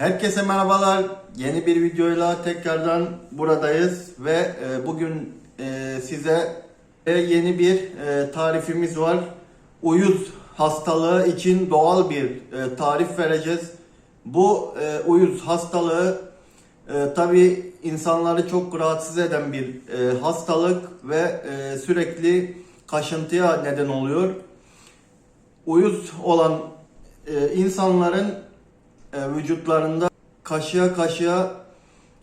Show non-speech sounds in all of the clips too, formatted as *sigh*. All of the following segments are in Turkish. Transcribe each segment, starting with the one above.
Herkese merhabalar. Yeni bir videoyla tekrardan buradayız ve e, bugün e, size e, yeni bir tarifimiz var. Uyuz hastalığı için doğal bir tarif vereceğiz. Bu uyuz hastalığı tabi insanları çok rahatsız eden bir hastalık ve sürekli kaşıntıya neden oluyor. Uyuz olan insanların e, vücutlarında kaşıya kaşıya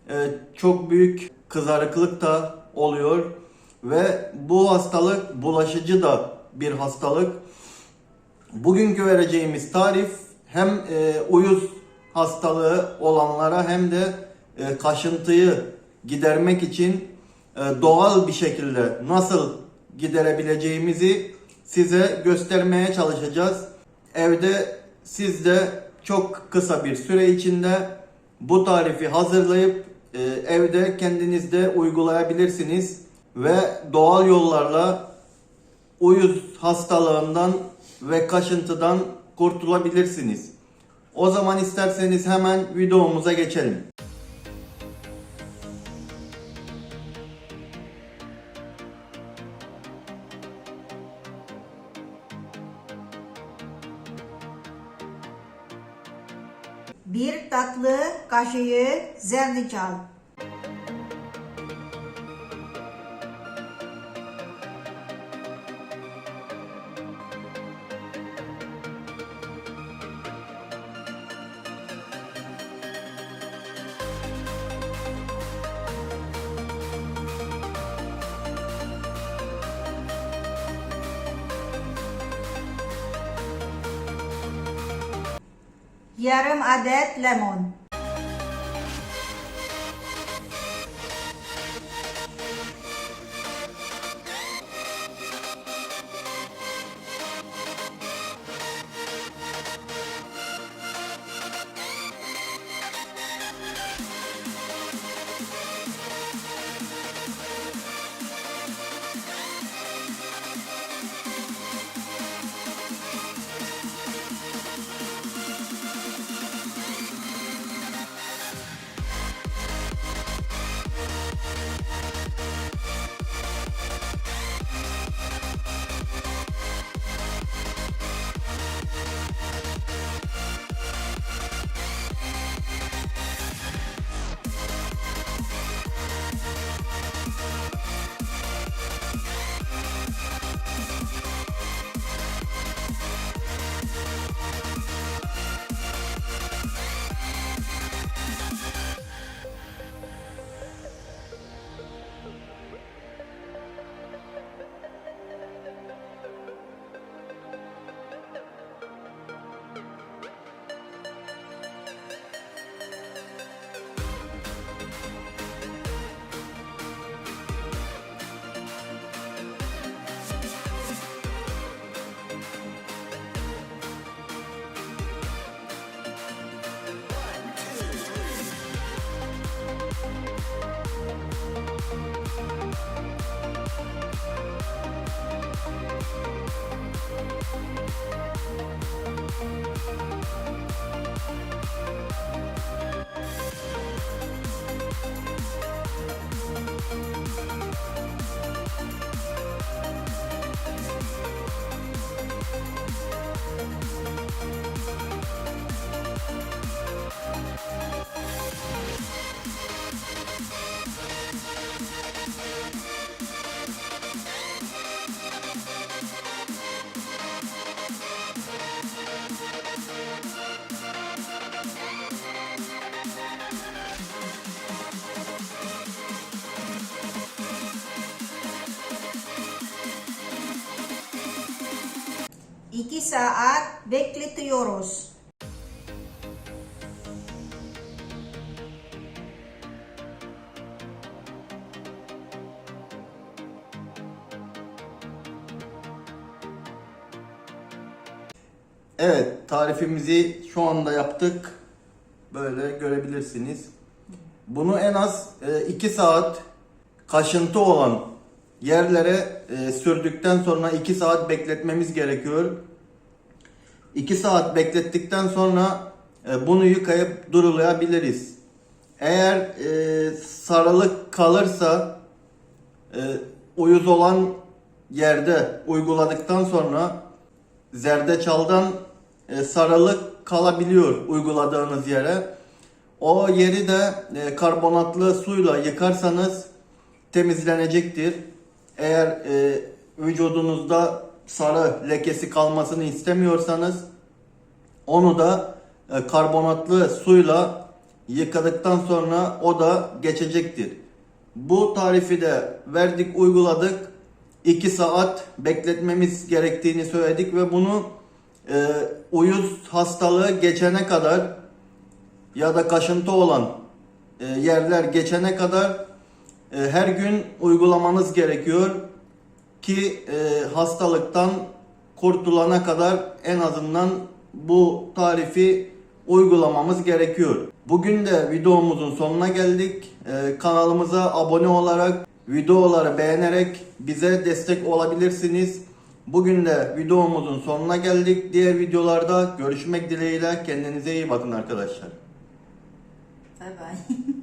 e, çok büyük kızarıklık da oluyor ve bu hastalık bulaşıcı da bir hastalık. Bugünkü vereceğimiz tarif hem e, uyuz hastalığı olanlara hem de e, kaşıntıyı gidermek için e, doğal bir şekilde nasıl giderebileceğimizi size göstermeye çalışacağız. Evde siz de çok kısa bir süre içinde bu tarifi hazırlayıp e, evde kendinizde uygulayabilirsiniz ve doğal yollarla uyuz hastalığından ve kaşıntıdan kurtulabilirsiniz. O zaman isterseniz hemen videomuza geçelim. Bir tatlı kaşığı zerdeçal. Yarım adet lemon. İki saat bekletiyoruz. Evet, tarifimizi şu anda yaptık. Böyle görebilirsiniz. Bunu en az 2 saat kaşıntı olan yerlere e, sürdükten sonra 2 saat bekletmemiz gerekiyor. 2 saat beklettikten sonra e, bunu yıkayıp durulayabiliriz. Eğer e, sarılık kalırsa e, uyuz olan yerde uyguladıktan sonra zerdeçaldan e, sarılık kalabiliyor uyguladığınız yere. O yeri de e, karbonatlı suyla yıkarsanız temizlenecektir. Eğer e, vücudunuzda sarı lekesi kalmasını istemiyorsanız onu da e, karbonatlı suyla yıkadıktan sonra o da geçecektir. Bu tarifi de verdik uyguladık. 2 saat bekletmemiz gerektiğini söyledik ve bunu e, uyuz hastalığı geçene kadar ya da kaşıntı olan e, yerler geçene kadar e, her gün uygulamanız gerekiyor ki e, hastalıktan kurtulana kadar en azından bu tarifi uygulamamız gerekiyor. Bugün de videomuzun sonuna geldik. E, kanalımıza abone olarak, videoları beğenerek bize destek olabilirsiniz. Bugün de videomuzun sonuna geldik. Diğer videolarda görüşmek dileğiyle kendinize iyi bakın arkadaşlar. Bye bye. *laughs*